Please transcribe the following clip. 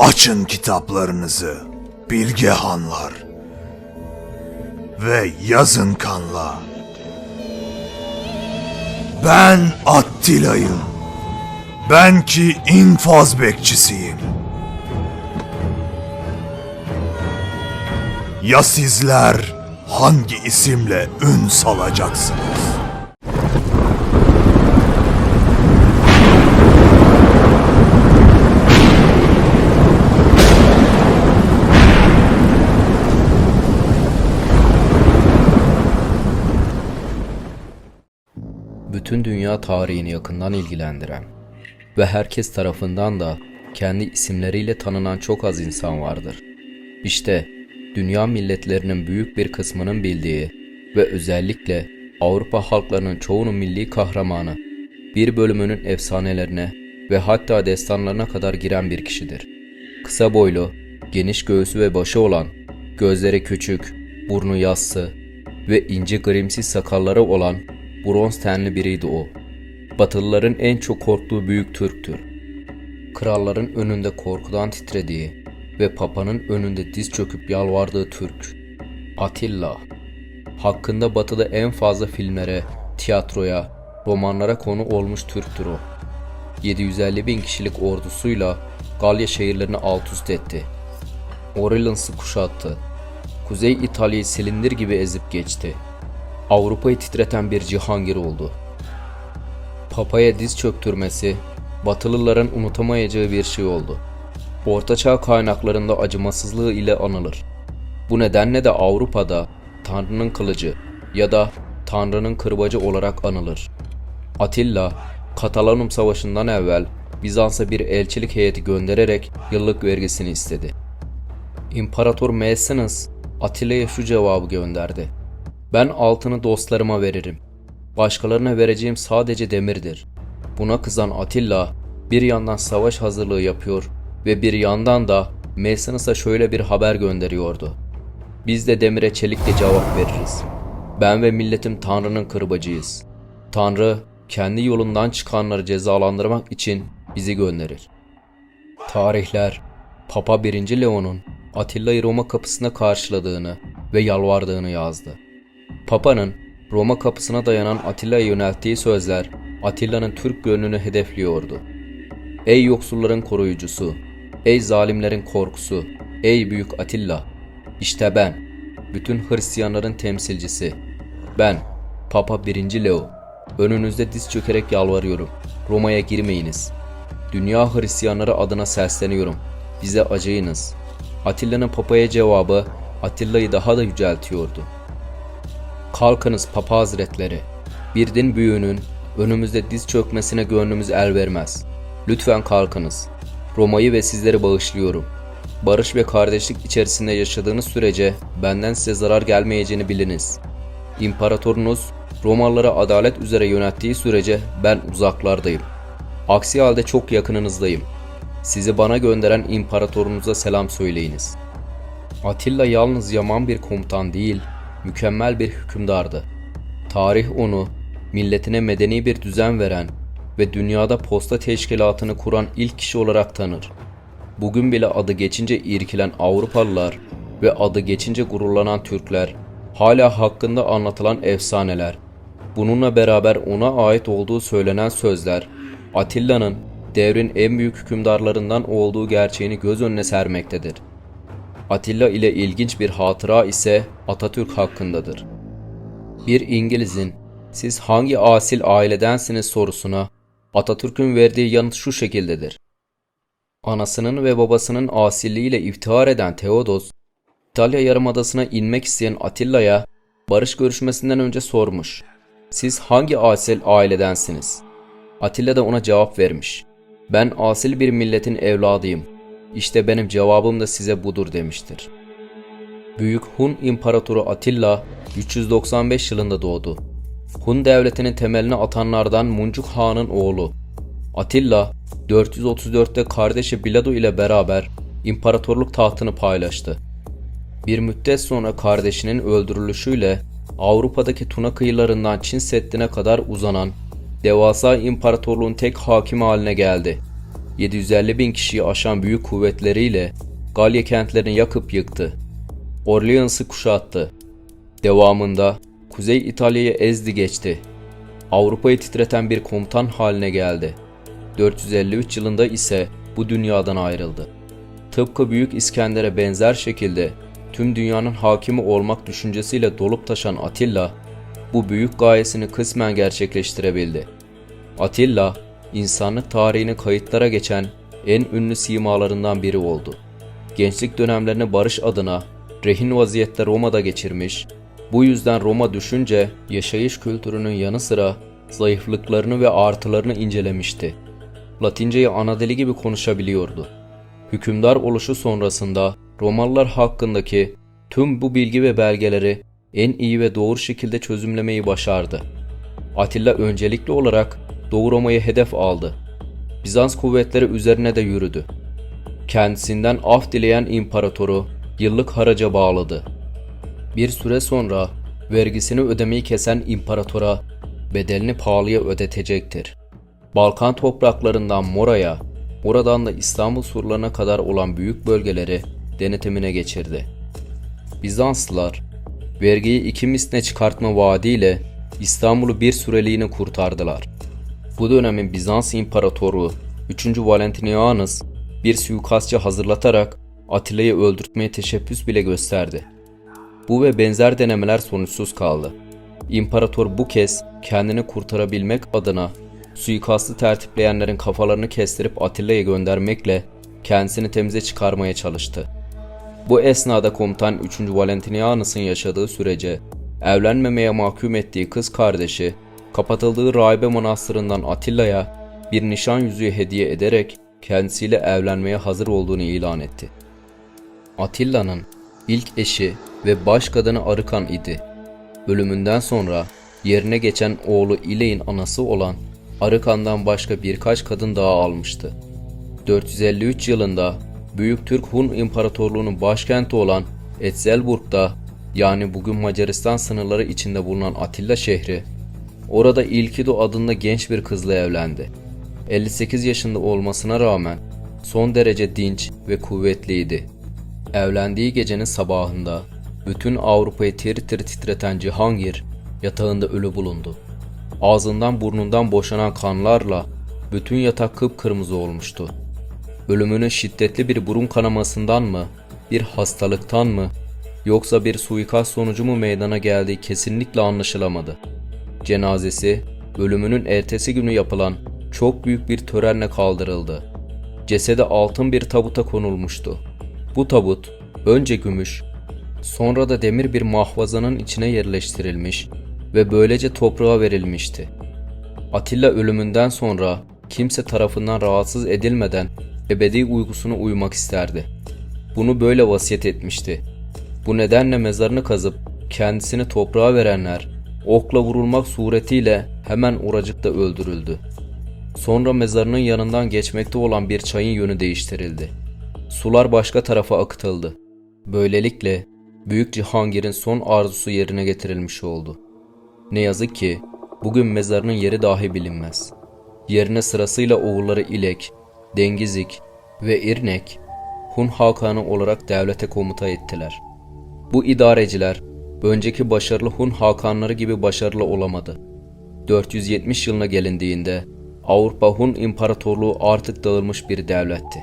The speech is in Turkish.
Açın kitaplarınızı bilge hanlar ve yazın kanla. Ben Attila'yım. Ben ki infaz bekçisiyim. Ya sizler hangi isimle ün salacaksınız? Bütün dünya tarihini yakından ilgilendiren ve herkes tarafından da kendi isimleriyle tanınan çok az insan vardır. İşte dünya milletlerinin büyük bir kısmının bildiği ve özellikle Avrupa halklarının çoğunun milli kahramanı, bir bölümünün efsanelerine ve hatta destanlarına kadar giren bir kişidir. Kısa boylu, geniş göğsü ve başı olan, gözleri küçük, burnu yassı ve ince grimsiz sakalları olan bronz tenli biriydi o. Batılıların en çok korktuğu büyük Türktür. Kralların önünde korkudan titrediği ve papanın önünde diz çöküp yalvardığı Türk. Atilla. Hakkında batıda en fazla filmlere, tiyatroya, romanlara konu olmuş Türktür o. 750 bin kişilik ordusuyla Galya şehirlerini alt üst etti. Orleans'ı kuşattı. Kuzey İtalya'yı silindir gibi ezip geçti. Avrupa'yı titreten bir cihangir oldu. Papaya diz çöktürmesi, Batılıların unutamayacağı bir şey oldu. Ortaçağ kaynaklarında acımasızlığı ile anılır. Bu nedenle de Avrupa'da Tanrı'nın kılıcı ya da Tanrı'nın kırbacı olarak anılır. Atilla, Katalanum Savaşı'ndan evvel Bizans'a bir elçilik heyeti göndererek yıllık vergisini istedi. İmparator Maecenas Atilla'ya şu cevabı gönderdi. Ben altını dostlarıma veririm. Başkalarına vereceğim sadece demirdir. Buna kızan Atilla bir yandan savaş hazırlığı yapıyor ve bir yandan da Maecenass'a şöyle bir haber gönderiyordu. Biz de demire çelikle cevap veririz. Ben ve milletim Tanrı'nın kırbacıyız. Tanrı kendi yolundan çıkanları cezalandırmak için bizi gönderir. Tarihler Papa 1. Leon'un Atilla'yı Roma kapısına karşıladığını ve yalvardığını yazdı. Papa'nın Roma kapısına dayanan Atilla'ya yönelttiği sözler Atilla'nın Türk gönlünü hedefliyordu. Ey yoksulların koruyucusu, ey zalimlerin korkusu, ey büyük Atilla, işte ben, bütün Hristiyanların temsilcisi. Ben, Papa 1. Leo, önünüzde diz çökerek yalvarıyorum. Roma'ya girmeyiniz. Dünya Hristiyanları adına sesleniyorum. Bize acıyınız. Atilla'nın Papa'ya cevabı Atilla'yı daha da yüceltiyordu. Kalkınız Papa Hazretleri. Bir din büyüğünün önümüzde diz çökmesine gönlümüz el vermez. Lütfen kalkınız. Roma'yı ve sizleri bağışlıyorum. Barış ve kardeşlik içerisinde yaşadığınız sürece benden size zarar gelmeyeceğini biliniz. İmparatorunuz Romalılara adalet üzere yönettiği sürece ben uzaklardayım. Aksi halde çok yakınınızdayım. Sizi bana gönderen imparatorunuza selam söyleyiniz. Atilla yalnız yaman bir komutan değil, mükemmel bir hükümdardı. Tarih onu milletine medeni bir düzen veren ve dünyada posta teşkilatını kuran ilk kişi olarak tanır. Bugün bile adı geçince irkilen Avrupalılar ve adı geçince gururlanan Türkler, hala hakkında anlatılan efsaneler, bununla beraber ona ait olduğu söylenen sözler, Atilla'nın devrin en büyük hükümdarlarından olduğu gerçeğini göz önüne sermektedir. Atilla ile ilginç bir hatıra ise Atatürk hakkındadır. Bir İngiliz'in siz hangi asil ailedensiniz sorusuna Atatürk'ün verdiği yanıt şu şekildedir. Anasının ve babasının asilliğiyle iftihar eden Theodos, İtalya yarımadasına inmek isteyen Atilla'ya barış görüşmesinden önce sormuş. Siz hangi asil ailedensiniz? Atilla da ona cevap vermiş. Ben asil bir milletin evladıyım. İşte benim cevabım da size budur demiştir. Büyük Hun İmparatoru Atilla 395 yılında doğdu. Hun devletinin temelini atanlardan Muncuk Han'ın oğlu. Atilla 434'te kardeşi Biladu ile beraber imparatorluk tahtını paylaştı. Bir müddet sonra kardeşinin öldürülüşüyle Avrupa'daki Tuna kıyılarından Çin Seddi'ne kadar uzanan devasa imparatorluğun tek hakimi haline geldi. 750 bin kişiyi aşan büyük kuvvetleriyle Galya kentlerini yakıp yıktı. Orleans'ı kuşattı. Devamında Kuzey İtalya'yı ezdi geçti. Avrupa'yı titreten bir komutan haline geldi. 453 yılında ise bu dünyadan ayrıldı. Tıpkı Büyük İskender'e benzer şekilde tüm dünyanın hakimi olmak düşüncesiyle dolup taşan Atilla, bu büyük gayesini kısmen gerçekleştirebildi. Atilla, insanlık tarihini kayıtlara geçen en ünlü simalarından biri oldu. Gençlik dönemlerini barış adına rehin vaziyette Roma'da geçirmiş, bu yüzden Roma düşünce yaşayış kültürünün yanı sıra zayıflıklarını ve artılarını incelemişti. Latinceyi ana dili gibi konuşabiliyordu. Hükümdar oluşu sonrasında Romalılar hakkındaki tüm bu bilgi ve belgeleri en iyi ve doğru şekilde çözümlemeyi başardı. Atilla öncelikli olarak Doğu Roma'yı hedef aldı. Bizans kuvvetleri üzerine de yürüdü. Kendisinden af dileyen imparatoru yıllık haraca bağladı. Bir süre sonra vergisini ödemeyi kesen imparatora bedelini pahalıya ödetecektir. Balkan topraklarından Mora'ya, oradan da İstanbul surlarına kadar olan büyük bölgeleri denetimine geçirdi. Bizanslılar vergiyi iki misline çıkartma vaadiyle İstanbul'u bir süreliğine kurtardılar. Bu dönemin Bizans İmparatoru 3. Valentinianus bir suikastçı hazırlatarak Atilla'yı öldürtmeye teşebbüs bile gösterdi. Bu ve benzer denemeler sonuçsuz kaldı. İmparator bu kez kendini kurtarabilmek adına suikastı tertipleyenlerin kafalarını kestirip Atilla'ya göndermekle kendisini temize çıkarmaya çalıştı. Bu esnada komutan 3. Valentinianus'un yaşadığı sürece evlenmemeye mahkum ettiği kız kardeşi kapatıldığı rahibe manastırından Atilla'ya bir nişan yüzüğü hediye ederek kendisiyle evlenmeye hazır olduğunu ilan etti. Atilla'nın ilk eşi ve baş kadını Arıkan idi. Ölümünden sonra yerine geçen oğlu İlek'in anası olan Arıkan'dan başka birkaç kadın daha almıştı. 453 yılında Büyük Türk Hun İmparatorluğu'nun başkenti olan Etzelburg'da yani bugün Macaristan sınırları içinde bulunan Atilla şehri, orada İlkido adında genç bir kızla evlendi. 58 yaşında olmasına rağmen son derece dinç ve kuvvetliydi. Evlendiği gecenin sabahında bütün Avrupa'yı tir tir titreten Cihangir yatağında ölü bulundu. Ağzından burnundan boşanan kanlarla bütün yatak kıpkırmızı olmuştu. Ölümünün şiddetli bir burun kanamasından mı, bir hastalıktan mı, yoksa bir suikast sonucu mu meydana geldiği kesinlikle anlaşılamadı. Cenazesi ölümünün ertesi günü yapılan çok büyük bir törenle kaldırıldı. Cesedi altın bir tabuta konulmuştu. Bu tabut önce gümüş, sonra da demir bir mahvazanın içine yerleştirilmiş ve böylece toprağa verilmişti. Atilla ölümünden sonra kimse tarafından rahatsız edilmeden ebedi uykusuna uyumak isterdi. Bunu böyle vasiyet etmişti. Bu nedenle mezarını kazıp kendisini toprağa verenler okla vurulmak suretiyle hemen oracıkta öldürüldü. Sonra mezarının yanından geçmekte olan bir çayın yönü değiştirildi. Sular başka tarafa akıtıldı. Böylelikle Büyük Cihangir'in son arzusu yerine getirilmiş oldu. Ne yazık ki bugün mezarının yeri dahi bilinmez. Yerine sırasıyla oğulları İlek, Dengizik ve İrnek Hun Hakanı olarak devlete komuta ettiler. Bu idareciler önceki başarılı Hun Hakanları gibi başarılı olamadı. 470 yılına gelindiğinde Avrupa Hun İmparatorluğu artık dağılmış bir devletti.